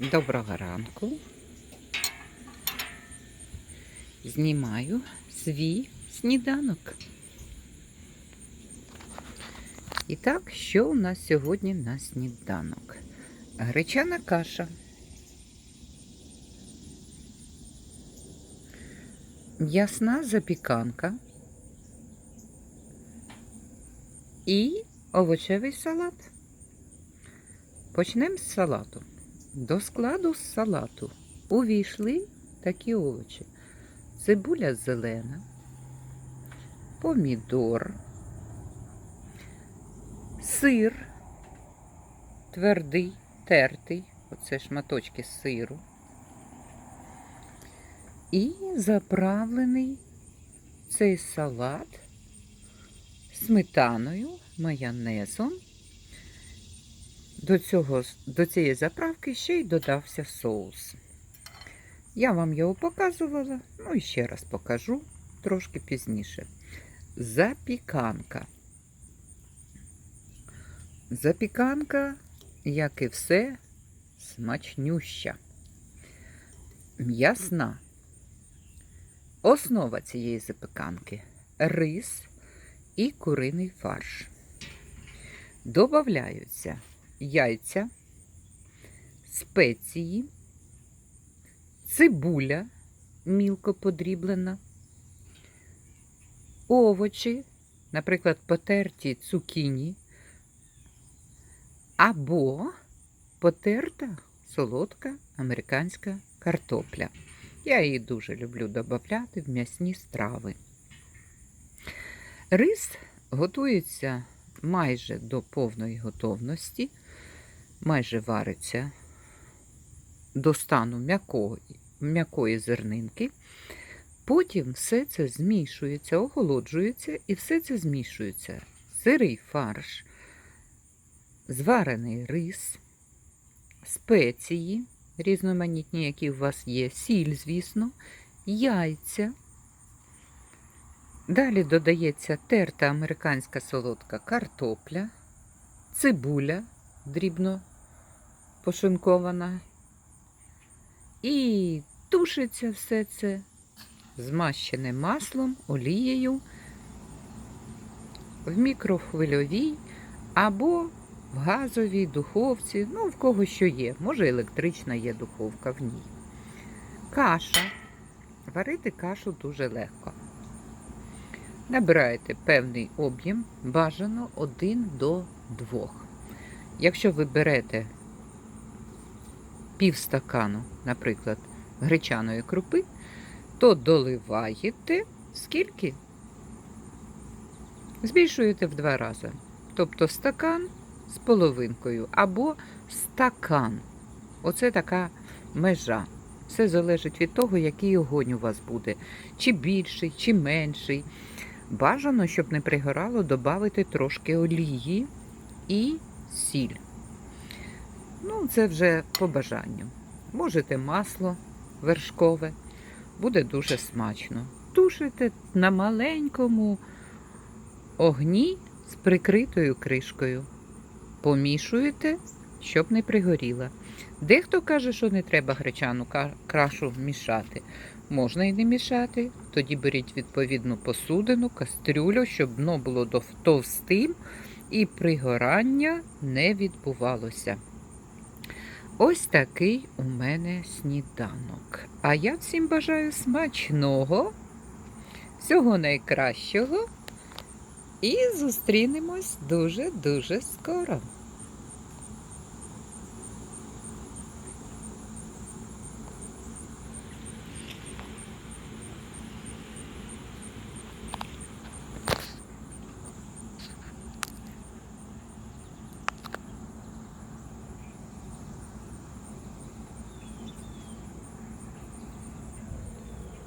Доброго ранку. Знімаю свій сніданок. І так, що у нас сьогодні на сніданок? Гречана каша. М'ясна запіканка і овочевий салат. Почнемо з салату. До складу салату увійшли такі овочі. Цибуля зелена, помідор, сир, твердий, тертий, оце шматочки сиру. І заправлений цей салат сметаною, майонезом. До, цього, до цієї заправки ще й додався соус. Я вам його показувала, ну і ще раз покажу трошки пізніше. Запіканка. Запіканка, як і все, смачнюща. М'ясна. Основа цієї запіканки рис і куриний фарш. Добавляються яйця, спеції, цибуля мілко подріблена, овочі, наприклад, потерті цукіні, або потерта солодка американська картопля. Я її дуже люблю додати в м'ясні страви. Рис готується майже до повної готовності, майже вариться до стану м'якої, зернинки. Потім все це змішується, охолоджується і все це змішується. Сирий фарш, зварений рис, спеції різноманітні, які у вас є, сіль, звісно, яйця. Далі додається терта американська солодка картопля, цибуля дрібно пошинкована. І тушиться все це змащене маслом, олією в мікрохвильовій або в газовій духовці, ну, в кого що є. Може, електрична є духовка в ній. Каша. Варити кашу дуже легко. Набираєте певний об'єм, бажано 1 до 2. Якщо ви берете пів стакану, наприклад, гречаної крупи, то доливаєте скільки? Збільшуєте в два рази. Тобто стакан з половинкою або стакан. Оце така межа. Все залежить від того, який огонь у вас буде. Чи більший, чи менший. Бажано, щоб не пригорало, додати трошки олії і сіль. Ну, це вже по бажанню. Можете масло вершкове, буде дуже смачно. Тушите на маленькому огні з прикритою кришкою. Помішуєте, щоб не пригоріла. Дехто каже, що не треба гречану кашу мішати. Можна і не мішати. Тоді беріть відповідну посудину, кастрюлю, щоб дно було товстим і пригорання не відбувалося. Ось такий у мене сніданок. А я всім бажаю смачного, всього найкращого. І зустрінемось дуже-дуже скоро.